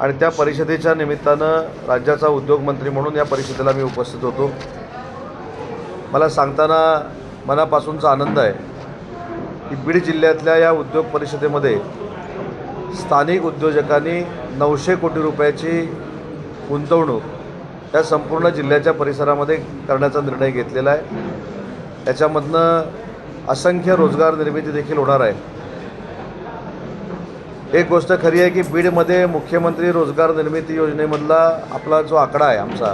आणि त्या परिषदेच्या निमित्तानं राज्याचा उद्योगमंत्री म्हणून या परिषदेला मी उपस्थित होतो. मला सांगताना मनापासूनचा आनंद आहे की बीड जिल्ह्यातल्या या उद्योग परिषदेमध्ये स्थानिक उद्योजकांनी नऊशे कोटी रुपयाची गुंतवणूक या संपूर्ण जिल्ह्याच्या परिसरामध्ये करण्याचा निर्णय घेतलेला आहे. त्याच्यामधनं असंख्य रोजगार निर्मिती देखील होणार आहे. एक गोष्ट खरी आहे की बीडमध्ये मुख्यमंत्री रोजगार निर्मिती योजनेमधला आपला जो आकडा आहे आमचा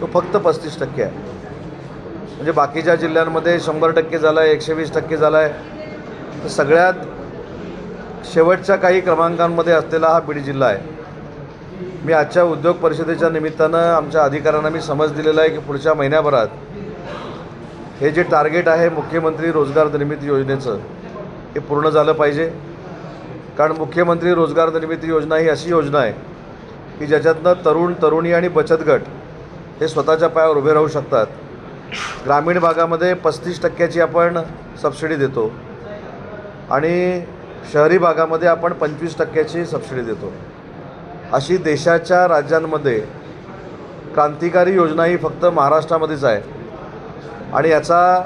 तो फक्त पस्तीस टक्के आहे. म्हणजे बाकीच्या जिल्ह्यांमध्ये शंभर टक्के झाला आहे एकशे वीस टक्के झाला आहे तर सगळ्यात शेवटच्या काही क्रमांकांमध्ये असलेला हा बीड जिल्हा आहे. मी आजच्या उद्योग परिषदेच्या निमित्तानं आमच्या अधिकाऱ्यांना मी समज दिलेला आहे की पुढच्या महिन्याभरात हे जे टार्गेट आहे मुख्यमंत्री रोजगार निर्मिती योजनेचं हे पूर्ण झालं पाहिजे. कारण मुख्यमंत्री रोजगार निर्मिती योजना ही अशी योजना आहे की ज्याच्यातनं तरुण तरुणी आणि बचत गट हे स्वतःच्या पायावर उभे राहू शकतात. ग्रामीण भागामध्ये पस्तीस टक्क्याची आपण सबसिडी देतो आणि शहरी भागामध्ये आपण पंचवीस टक्क्याची सबसिडी देतो. अशी देशाच्या राज्यांमध्ये क्रांतिकारी योजना ही फक्त महाराष्ट्रामध्येच आहे. आणि याचा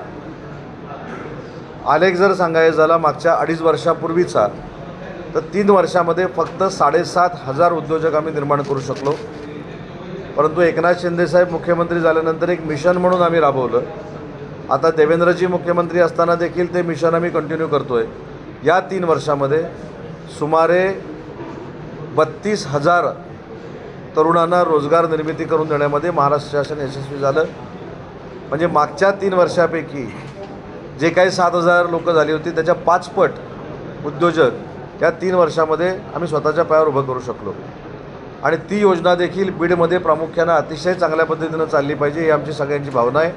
आलेख जर सांगायचा झाला मागच्या अडीच वर्षापूर्वीचा तर तीन वर्षामध्ये फक्त साडेसात हजार उद्योजक आम्ही निर्माण करू शकलो. परंतु एकनाथ शिंदेसाहेब मुख्यमंत्री झाल्यानंतर एक मिशन म्हणून आम्ही राबवलं. आता देवेंद्रजी मुख्यमंत्री असताना देखील ते मिशन आम्ही कंटिन्यू करतो आहे या तीन वर्षामध्ये सुमारे बत्तीस हजार तरुणांना रोजगार निर्मिती करून देण्यामध्ये महाराष्ट्र शासन यशस्वी झालं. म्हणजे मागच्या तीन वर्षापैकी जे काही सात हजार लोकं झाली होती त्याच्या पाचपट उद्योजक या तीन वर्षामध्ये आम्ही स्वतःच्या पायावर उभं करू शकलो. आणि ती योजना देखील बीडमध्ये प्रामुख्यानं अतिशय चांगल्या पद्धतीनं चालली पाहिजे ही आमची सगळ्यांची भावना आहे.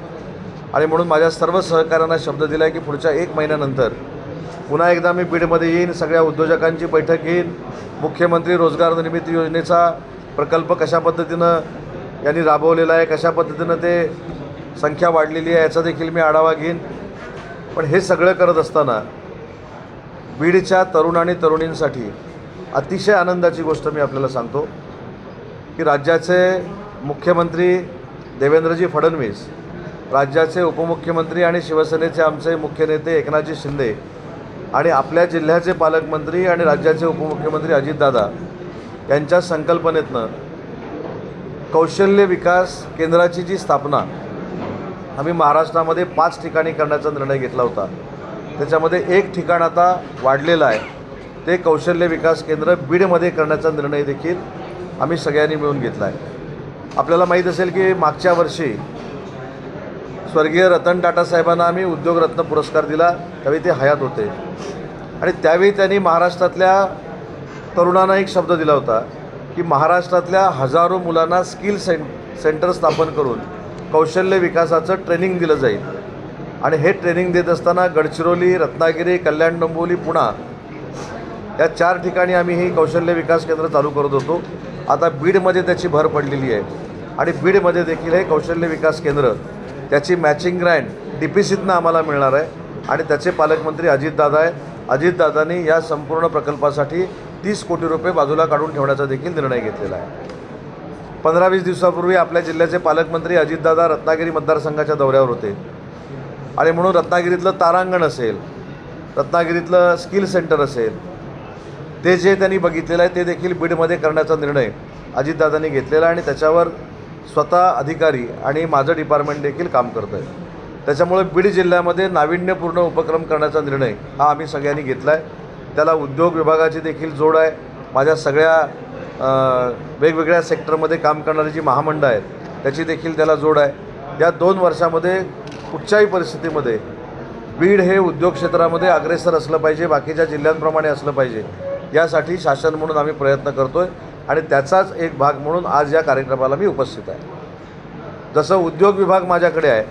आणि म्हणून माझ्या सर्व सहकाऱ्यांना शब्द दिला आहे की पुढच्या एक महिन्यानंतर पुन्हा एकदा मी बीडमध्ये येईन सगळ्या उद्योजकांची बैठक घेईन मुख्यमंत्री रोजगार निर्मिती योजनेचा प्रकल्प कशा पद्धतीनं यांनी राबवलेला आहे कशा पद्धतीनं ते संख्या वाढलेली आहे याचा देखील मी आढावा घेईन. पण हे सगळं करत असताना बीडच्या तरुण आणि तरुणींसाठी अतिशय आनंदाची गोष्ट मी आपल्याला सांगतो की राज्याचे मुख्यमंत्री देवेंद्रजी फडणवीस राज्याचे उपमुख्यमंत्री आणि शिवसेनेचे आमचे मुख्य नेते एकनाथजी शिंदे आणि आपल्या जिल्ह्याचे पालकमंत्री आणि राज्याचे उपमुख्यमंत्री अजितदादा यांच्या संकल्पनेतनं कौशल्य विकास केंद्राची जी स्थापना आम्ही महाराष्ट्रामध्ये पाच ठिकाणी करण्याचा निर्णय घेतला होता. त्याच्यामध्ये एक ठिकाण आता वाढलेलं आहे. ते कौशल्य विकास केंद्र बीडमध्ये करण्याचा निर्णय देखील आम्ही सगळ्यांनी मिळून घेतला आहे. आपल्याला माहीत असेल की मागच्या वर्षी स्वर्गीय रतन टाटा साहेबांना आम्ही उद्योगरत्न पुरस्कार दिला. त्यावेळी ते हयात होते. आणि त्यावेळी त्यांनी महाराष्ट्रातल्या तरुणांना एक शब्द दिला होता की महाराष्ट्रातल्या हजारो मुलांना स्किल सें सेंटर स्थापन करून कौशल्य विकासाचं ट्रेनिंग दिलं जाईल. आणि हे ट्रेनिंग देत असताना गडचिरोली रत्नागिरी कल्याण डोंबिवली पुणा या चार ठिकाणी आम्ही ही कौशल्य विकास केंद्र चालू करत होतो. आता बीडमध्ये त्याची भर पडलेली आहे. आणि बीडमध्ये देखील हे कौशल्य विकास केंद्र त्याची मॅचिंग ग्रँड डी पी सीतनं आम्हाला मिळणार आहे. आणि त्याचे पालकमंत्री अजितदादा आहे अजितदादांनी या संपूर्ण प्रकल्पासाठी तीस कोटी रुपये बाजूला काढून ठेवण्याचा देखील निर्णय घेतलेला आहे. पंधरा वीस दिवसापूर्वी आपल्या जिल्ह्याचे पालकमंत्री अजितदादा रत्नागिरी मतदारसंघाच्या दौऱ्यावर होते. आणि म्हणून रत्नागिरीतलं तारांगण असेल रत्नागिरीतलं स्किल सेंटर असेल ते जे त्यांनी बघितलेलं आहे ते देखील बीडमध्ये करण्याचा निर्णय अजितदादांनी घेतलेला आणि त्याच्यावर स्वतः अधिकारी आणि माझं डिपार्टमेंट देखील काम करतं आहे त्याच्यामुळे बीड जिल्ह्यामध्ये नाविन्यपूर्ण उपक्रम करण्याचा निर्णय हा आम्ही सगळ्यांनी घेतला आहे त्याला उद्योग विभागाची देखील जोड आहे. माझ्या सगळ्या वेगवेगळ्या सेक्टरमध्ये काम करणारी जी महामंडळ आहेत त्याची देखील त्याला जोड आहे. या दोन वर्षामध्ये कुठच्याही परिस्थितीमध्ये बीड हे उद्योग क्षेत्रामध्ये अग्रेसर असलं पाहिजे बाकीच्या जिल्ह्यांप्रमाणे असलं पाहिजे यासाठी शासन म्हणून आम्ही प्रयत्न करतो आहे आणि त्याचाच एक भाग म्हणून आज या कार्यक्रमाला मी उपस्थित आहे. जसं उद्योग विभाग माझ्याकडे आहे